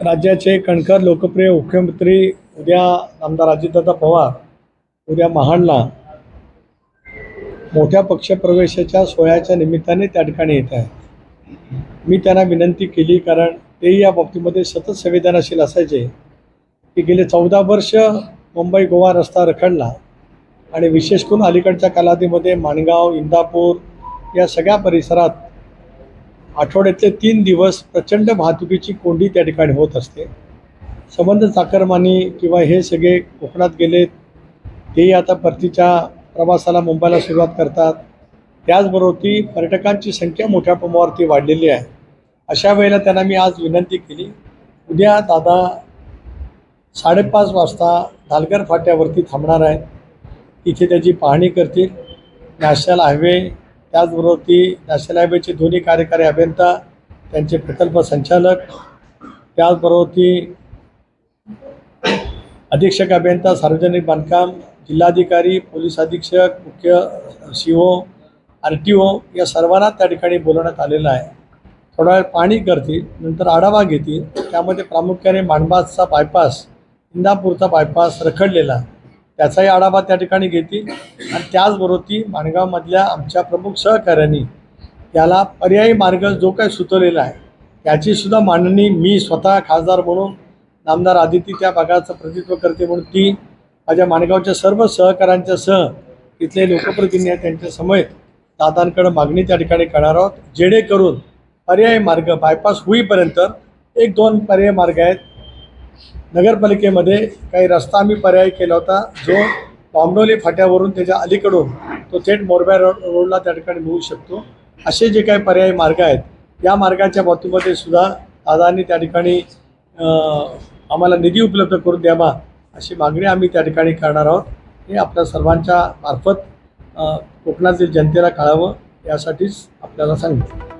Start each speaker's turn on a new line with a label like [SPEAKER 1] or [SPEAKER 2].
[SPEAKER 1] राज्याचे कणखर लोकप्रिय मुख्यमंत्री उद्या आमदार अजितदादा पवार उद्या महाडला मोठ्या पक्षप्रवेशाच्या सोहळ्याच्या निमित्ताने त्या ठिकाणी येत आहेत. मी त्यांना विनंती केली कारण तेही या बाबतीमध्ये सतत संवेदनाशील असायचे की गेले चौदा वर्ष मुंबई गोवा रस्ता रखडला आणि विशेष करून अलीकडच्या कालावधीमध्ये माणगाव इंदापूर या सगळ्या परिसरात आठवड्यातले तीन दिवस प्रचंड वाहतुकीची कोंडी त्या ठिकाणी होत असते. संबंध चाकरमानी किंवा हे सगळे कोकणात गेलेत तेही आता परतीच्या प्रवासाला मुंबईला सुरुवात करतात. त्याचबरोबर ती पर्यटकांची संख्या मोठ्या प्रमाणावरती वाढलेली आहे. अशा वेळेला त्यांना मी आज विनंती केली उद्या दादा साडेपाच वाजता धालगर फाट्यावरती थांबणार आहेत. तिथे त्याची पाहणी करतील. नॅशनल हायवे त्याचबरोबर ती नॅशनल हायवेचे दोन्ही कार्यकारी अभियंता त्यांचे प्रकल्प संचालक त्याचबरोबर ती अधीक्षक अभियंता सार्वजनिक बांधकाम जिल्हाधिकारी पोलीस अधीक्षक मुख्य C O R T O या सर्वांना त्या ठिकाणी बोलवण्यात आलेलं आहे. थोडा वेळ पाणी करतील नंतर आढावा घेतील. त्यामध्ये प्रामुख्याने माणबाजचा बायपास इंदापूरचा बायपास रखडलेला त्याचाही आढावा त्या ठिकाणी घेतील. आणि त्याचबरोबर ती माणगावमधल्या आमच्या प्रमुख सहकाऱ्यांनी याला पर्यायी मार्ग जो काही सुचवलेला आहे त्याचीसुद्धा मांडणी मी स्वतः खासदार म्हणून नामदार आदिती त्या भागाचं प्रतित्व करते म्हणून ती माझ्या माणगावच्या सर्व सहकाऱ्यांच्या सह इथले लोकप्रतिनिधी आहेत त्यांच्या समेत दादांकडे मागणी त्या ठिकाणी करणार आहोत. जेणेकरून पर्यायी मार्ग बायपास होईपर्यंत एक दोन पर्याय मार्ग आहेत नगरपालिकेमध्ये काही रस्ता आम्ही पर्याय केला होता. जो बांबडोली फाट्यावरून त्याच्या अलीकडून तो थेट मोरब्या रोड रोडला त्या ठिकाणी मिळू शकतो. असे जे काही पर्यायी मार्ग आहेत या मार्गाच्या बाबतीमध्ये सुद्धा दादांनी त्या ठिकाणी आम्हाला निधी उपलब्ध करून द्यावा अशी मागणी आम्ही त्या ठिकाणी करणार आहोत. हे आपल्या सर्वांच्या मार्फत कोकणातील जनतेला कळावं यासाठीच आपल्याला सांगितलं.